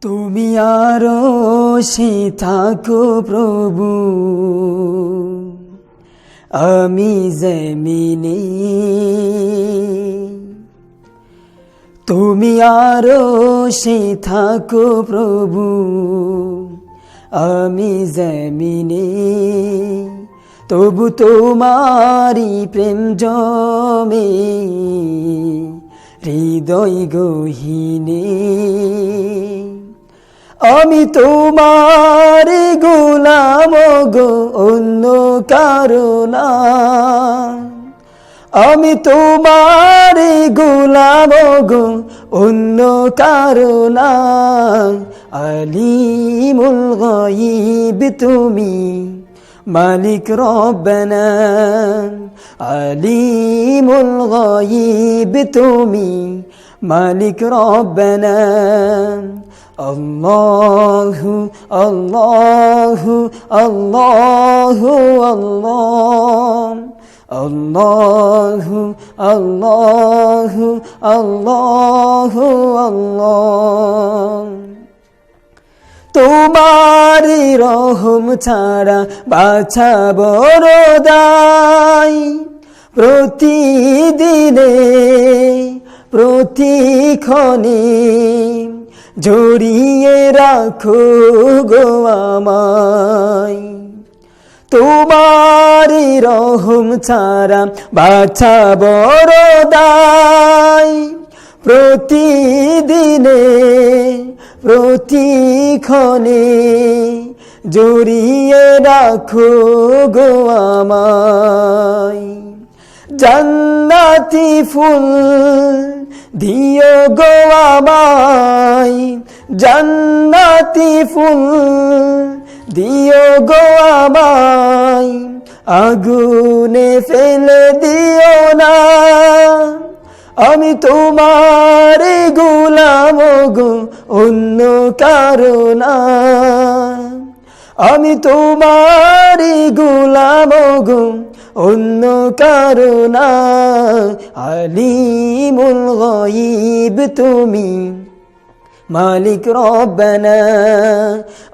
তুমি আরও থাকো প্রভু। আমি জমিনে। তুমি আরও থাকো প্রভু। আমি জমিনে। তবু তোমারি প্রেম জমে, হৃদয় গহিনে। আমি তোমার গোলাম গো অন্য কারণা আমি তোমার গোলাম গো অন্য কারণা আলিমুল গাইব তুমি। مالك ربنا عليم الغيب تومي. مالك ربنا الله الله الله الله الله الله الله الله তোমারি রহম ছাড়া বাছা বড় দায় প্রতিদিনে, প্রতিক্ষণে জড়িয়ে রাখো গো আমায়। তোমারি রহম ছাড়া বাছা বড় দায় প্রতিদিনে, প্রতিক্ষণে জড়িয়ে রাখো গো আমায়। জান্নাতি ফুল দিও গো আমায়। জান্নাতি ফুল দিও গো আমায়। আগুনে ফেলে দিও না আমি তোমার গোলাম গো, অন্য না। আমি তোমার গোলাম গো, অন্য না। আলিমুল গাইব তুমি। মালিক রব্বানা।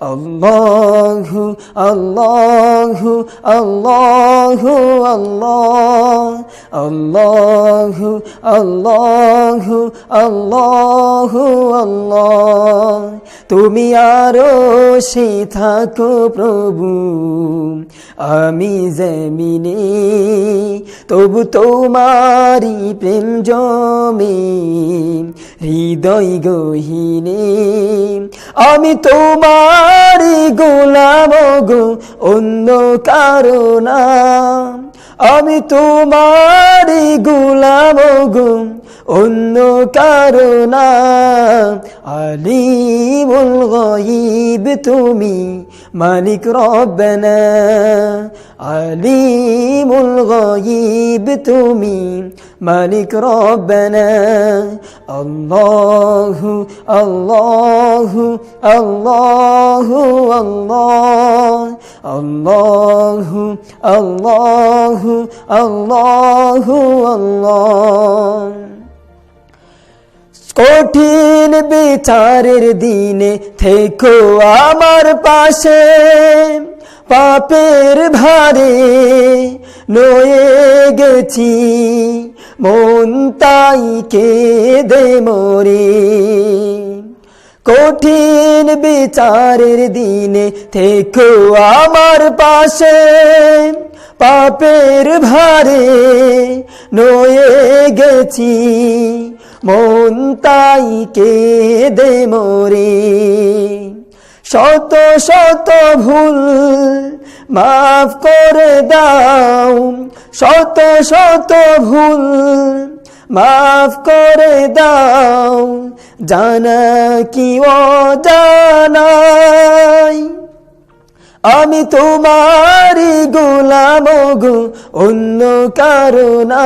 আল্লাহু আল্লাহু আল্লাহু, আল্লাহ। আল্লাহু আল্লাহু আল্লাহু, আল্লাহ। তুমি আরও সে থাকো প্রভু। আমি জমিনে, তবু তোমারি প্রেম জমে। হৃদয় গহিনে আমি তোমার গোলাম গো অন্য কারও না। আমি তোমার গোলাম গো অন্য কারও না। আলিমুল গাইব তুমি মালিক রব্বানা আলিমুল গাইব তুমি মালিক রব্বানা আল্লাহু আল্লাহু আল্লাহু আল্লাহ আল্লাহু আল্লাহু আল্লাহু আল্লাহ কঠিন বিচারের দিনে থেকো আমার পাশে। পাপের ভারে নয়ে গেছি, মন তাই দে মরে। কঠিন বিচারের দিনে থেকো আমার পাশে, পাপের ভারে নয়ে গেছি মন তাই দে মরে। শত শত ভুল মাফ করে দাও। শত শত ভুল মাফ করে দাও। জানা কি ও জানাই আমি তোমারি গোলাম গো, অন্য কারণা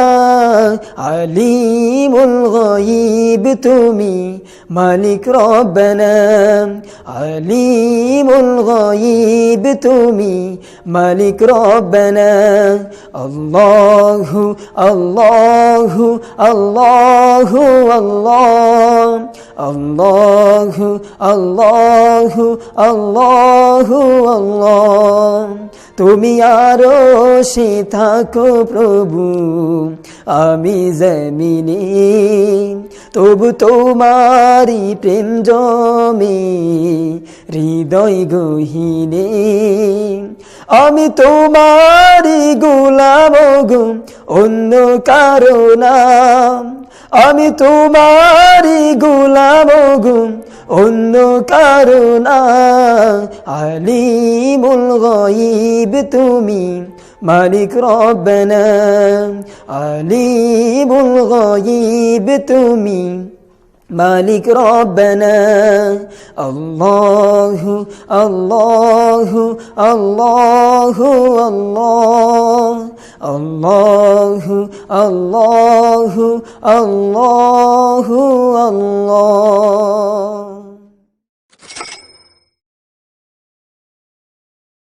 আলিমুল গয়িব তুমি, মালিক রব্বানা। আলিমুল গয়িব তুমি, মালিক রব্বানা। আল্লাহু আল্লাহু আল্লাহু, আল্লাহ। আল্লাহু আল্লাহু আল্লাহু, আল্লাহ। তুমি আরও সে থাকো প্রভু, আমি জমিনে, তবু তোমারি প্রেম জমে, হৃদয় গহিনে আমি তোমারি গোলাম গো, অন্য কারণা আমি তোমারি গোলাম গো অন্য কারণা আলিমুল গয়িব তুমি মালিক রব্বানা আলিমুল গয়িব তুমি মালিক রব্বানা আল্লাহু আল্লাহু আল্লাহু আল্লাহ আল্লাহু আল্লাহু আল্লাহু আল্লাহ